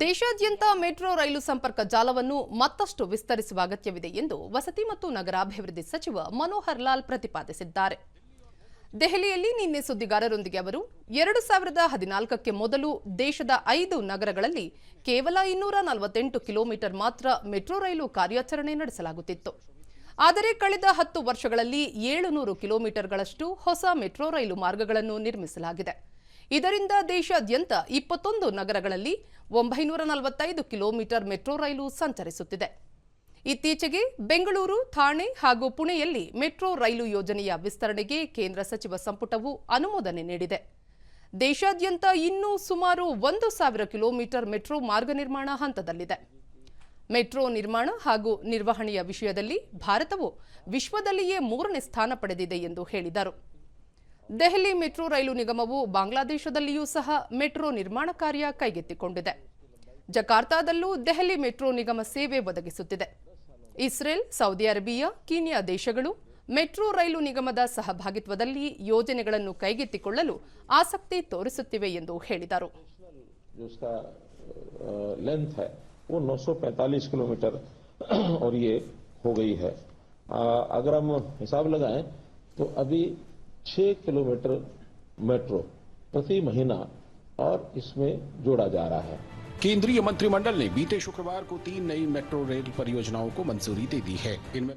ದೇಶಾದ್ಯಂತ ಮೆಟ್ರೋ ರೈಲು ಸಂಪರ್ಕ ಜಾಲವನ್ನು ಮತ್ತಷ್ಟು ವಿಸ್ತರಿಸುವ ಅಗತ್ಯವಿದೆ ಎಂದು ವಸತಿ ಮತ್ತು ನಗರಾಭಿವೃದ್ಧಿ ಸಚಿವ ಮನೋಹರ್ ಲಾಲ್ ಪ್ರತಿಪಾದಿಸಿದ್ದಾರೆ. ದೆಹಲಿಯಲ್ಲಿ ನಿನ್ನೆ ಸುದ್ದಿಗಾರರೊಂದಿಗೆ ಅವರು, ಎರಡು ಸಾವಿರದ ಹದಿನಾಲ್ಕಕ್ಕೆ ಮೊದಲು ದೇಶದ ಐದು ನಗರಗಳಲ್ಲಿ ಕೇವಲ ಇನ್ನೂರ ನಲವತ್ತೆಂಟು ಕಿಲೋಮೀಟರ್ ಮಾತ್ರ ಮೆಟ್ರೋ ರೈಲು ಕಾರ್ಯಾಚರಣೆ ನಡೆಸಲಾಗುತ್ತಿತ್ತು. ಆದರೆ ಕಳೆದ ಹತ್ತು ವರ್ಷಗಳಲ್ಲಿ ಏಳುನೂರು ಕಿಲೋಮೀಟರ್ಗಳಷ್ಟು ಹೊಸ ಮೆಟ್ರೋ ರೈಲು ಮಾರ್ಗಗಳನ್ನು ನಿರ್ಮಿಸಲಾಗಿದೆ. ಇದರಿಂದ ದೇಶಾದ್ಯಂತ ಇಪ್ಪತ್ತೊಂದು ನಗರಗಳಲ್ಲಿ ಒಂಬೈನೂರ ನಲವತ್ತೈದು ಕಿಲೋಮೀಟರ್ ಮೆಟ್ರೋ ರೈಲು ಸಂಚರಿಸುತ್ತಿದೆ. ಇತ್ತೀಚೆಗೆ ಬೆಂಗಳೂರು ಥಾಣೆ ಹಾಗೂ ಪುಣೆಯಲ್ಲಿ ಮೆಟ್ರೋ ರೈಲು ಯೋಜನೆಯ ವಿಸ್ತರಣೆಗೆ ಕೇಂದ್ರ ಸಚಿವ ಸಂಪುಟವು ಅನುಮೋದನೆ ನೀಡಿದೆ. ದೇಶಾದ್ಯಂತ ಇನ್ನೂ ಸುಮಾರು ಒಂದು ಸಾವಿರ ಕಿಲೋಮೀಟರ್ ಮೆಟ್ರೋ ಮಾರ್ಗ ನಿರ್ಮಾಣ ಹಂತದಲ್ಲಿದೆ. ಮೆಟ್ರೋ ನಿರ್ಮಾಣ ಹಾಗೂ ನಿರ್ವಹಣೆಯ ವಿಷಯದಲ್ಲಿ ಭಾರತವು ವಿಶ್ವದಲ್ಲಿಯೇ ಮೂರನೇ ಸ್ಥಾನ ಪಡೆದಿದೆ ಎಂದು ಹೇಳಿದರು. ದೆಹಲಿ ಮೆಟ್ರೋ ರೈಲು ನಿಗಮವು ಬಾಂಗ್ಲಾದೇಶದಲ್ಲಿಯೂ ಸಹ ಮೆಟ್ರೋ ನಿರ್ಮಾಣ ಕಾರ್ಯ ಕೈಗೆತ್ತಿಕೊಂಡಿದೆ. ಜಕಾರ್ತಾದಲ್ಲೂ ದೆಹಲಿ ಮೆಟ್ರೋ ನಿಗಮ ಸೇವೆ ಒದಗಿಸುತ್ತಿದೆ. ಇಸ್ರೇಲ್, ಸೌದಿ ಅರೇಬಿಯಾ, ಕೀನ್ಯಾ ದೇಶಗಳು ಮೆಟ್ರೋ ರೈಲು ನಿಗಮದ ಸಹಭಾಗಿತ್ವದಲ್ಲಿ ಯೋಜನೆಗಳನ್ನು ಕೈಗೆತ್ತಿಕೊಳ್ಳಲು ಆಸಕ್ತಿ ತೋರಿಸುತ್ತಿವೆ ಎಂದು ಹೇಳಿದರು. जो छह किलोमीटर मेट्रो प्रति महीना और इसमें जोड़ा जा रहा है। केंद्रीय मंत्रिमंडल ने बीते शुक्रवार को तीन नई मेट्रो रेल परियोजनाओं को मंजूरी दे दी है। इनमें